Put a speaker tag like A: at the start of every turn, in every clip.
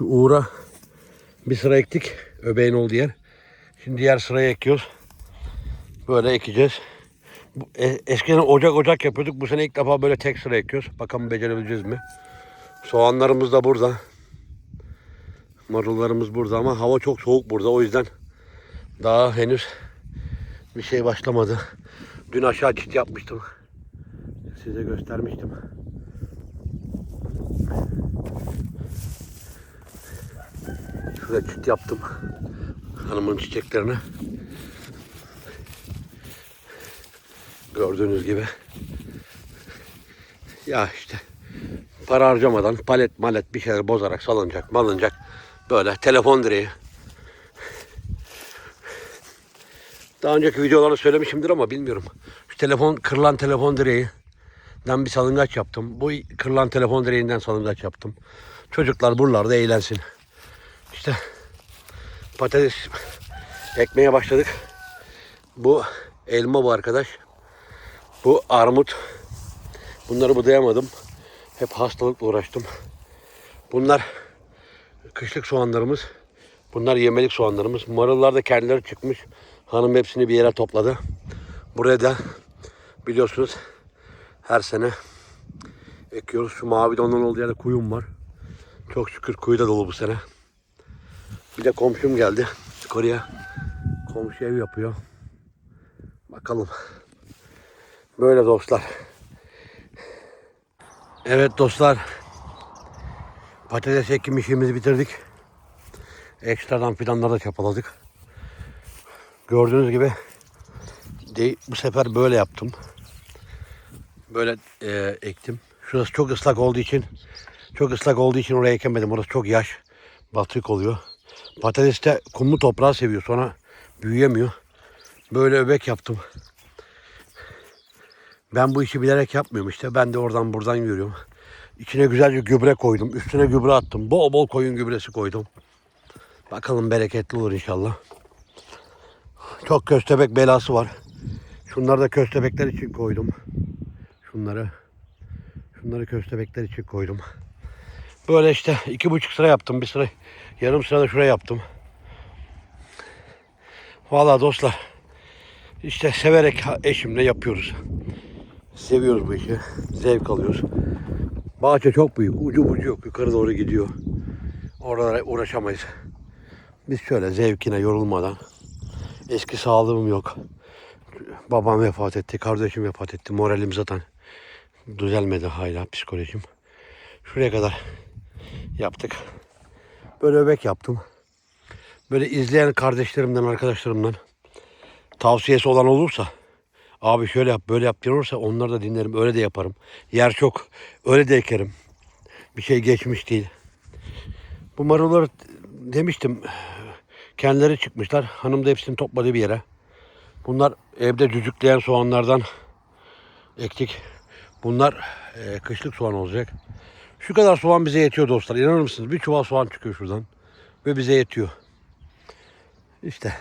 A: Şu uğra bir sıra ektik. Öbeğin olduğu yer. Şimdi diğer sıraya ekiyoruz. Böyle ekeceğiz. E, eskiden ocak ocak yapıyorduk. Bu sene ilk defa böyle tek sıra ekiyoruz. Bakalım becerebileceğiz mi? Soğanlarımız da burada. Marullarımız burada ama hava çok soğuk burada. O yüzden daha henüz bir şey başlamadı. Dün aşağı çit yapmıştım. Size göstermiştim. Şurada çit yaptım. Hanımın çiçeklerini. Gördüğünüz gibi. Ya işte para harcamadan palet malet bir şeyler bozarak salınacak malınacak. Böyle telefon direği. Daha önceki videolarda söylemişimdir ama bilmiyorum. Şu telefon kırılan telefon direğinden bir salıngaç yaptım. Bu kırılan telefon direğinden salıngaç yaptım. Çocuklar buralarda eğlensin. İşte patates ekmeye başladık. Bu elma bu arkadaş. Bu armut. Bunları budayamadım. Hep hastalıkla uğraştım. Bunlar kışlık soğanlarımız. Bunlar yemelik soğanlarımız. Marullar da kendileri çıkmış. Hanım hepsini bir yere topladı. Buraya da biliyorsunuz her sene ekiyoruz. Şu mavi donun olduğu yerde kuyum var. Çok şükür kuyu da dolu bu sene. Bir de komşum geldi. Kore'ye komşu ev yapıyor. Bakalım. Böyle dostlar. Evet dostlar. Patates ekim işimizi bitirdik. Ekstradan fidanları da çapaladık. Gördüğünüz gibi bu sefer böyle yaptım. Böyle e, ektim. Şurası çok ıslak olduğu için çok ıslak olduğu için oraya ekemedim. Orası çok yaş. Batık oluyor. Patates de kumlu toprağı seviyor. Sonra büyüyemiyor. Böyle öbek yaptım. Ben bu işi bilerek yapmıyorum işte. Ben de oradan buradan yürüyorum. İçine güzelce gübre koydum. Üstüne gübre attım. Bol bol koyun gübresi koydum. Bakalım bereketli olur inşallah. Çok köstebek belası var. Şunları da köstebekler için koydum. Şunları. Şunları köstebekler için koydum. Böyle işte iki buçuk sıra yaptım. Bir sıra yarım sıra şuraya yaptım. Vallahi dostlar işte severek eşimle yapıyoruz. Seviyoruz bu işi. Zevk alıyoruz. Bahçe çok büyük. Ucu bucu yok. Yukarı doğru gidiyor. Oralara uğraşamayız. Biz şöyle zevkine yorulmadan. Eski sağlığım yok. Babam vefat etti. Kardeşim vefat etti. Moralim zaten düzelmedi hala psikolojim. Şuraya kadar yaptık. Böyle öbek yaptım. Böyle izleyen kardeşlerimden, arkadaşlarımdan tavsiyesi olan olursa abi şöyle yap, böyle yap diyorsa onları da dinlerim. Öyle de yaparım. Yer çok. Öyle de ekerim. Bir şey geçmiş değil. Bu marulları demiştim. Kendileri çıkmışlar. Hanım da hepsini topladı bir yere. Bunlar evde cücükleyen soğanlardan ektik. Bunlar e, kışlık soğan olacak. Şu kadar soğan bize yetiyor dostlar. İnanır mısınız? Bir çuval soğan çıkıyor şuradan. Ve bize yetiyor. İşte.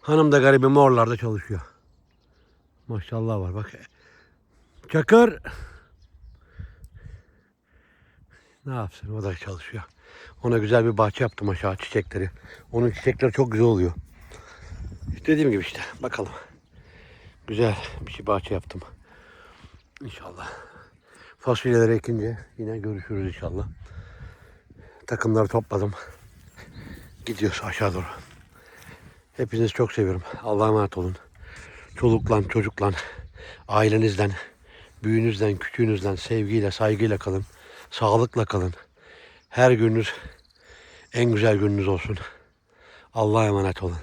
A: Hanım da garibim oralarda çalışıyor. Maşallah var bak. Çakır. Ne yapsın o da çalışıyor. Ona güzel bir bahçe yaptım aşağı çiçekleri. Onun çiçekleri çok güzel oluyor. İşte dediğim gibi işte bakalım. Güzel bir şey bahçe yaptım. İnşallah. Fasulyeleri ekince yine görüşürüz inşallah. Takımları topladım. Gidiyoruz aşağı doğru. Hepinizi çok seviyorum. Allah'a emanet olun. Çolukla, çocukla, ailenizden, büyüğünüzden, küçüğünüzden sevgiyle, saygıyla kalın. Sağlıkla kalın. Her gününüz en güzel gününüz olsun. Allah'a emanet olun.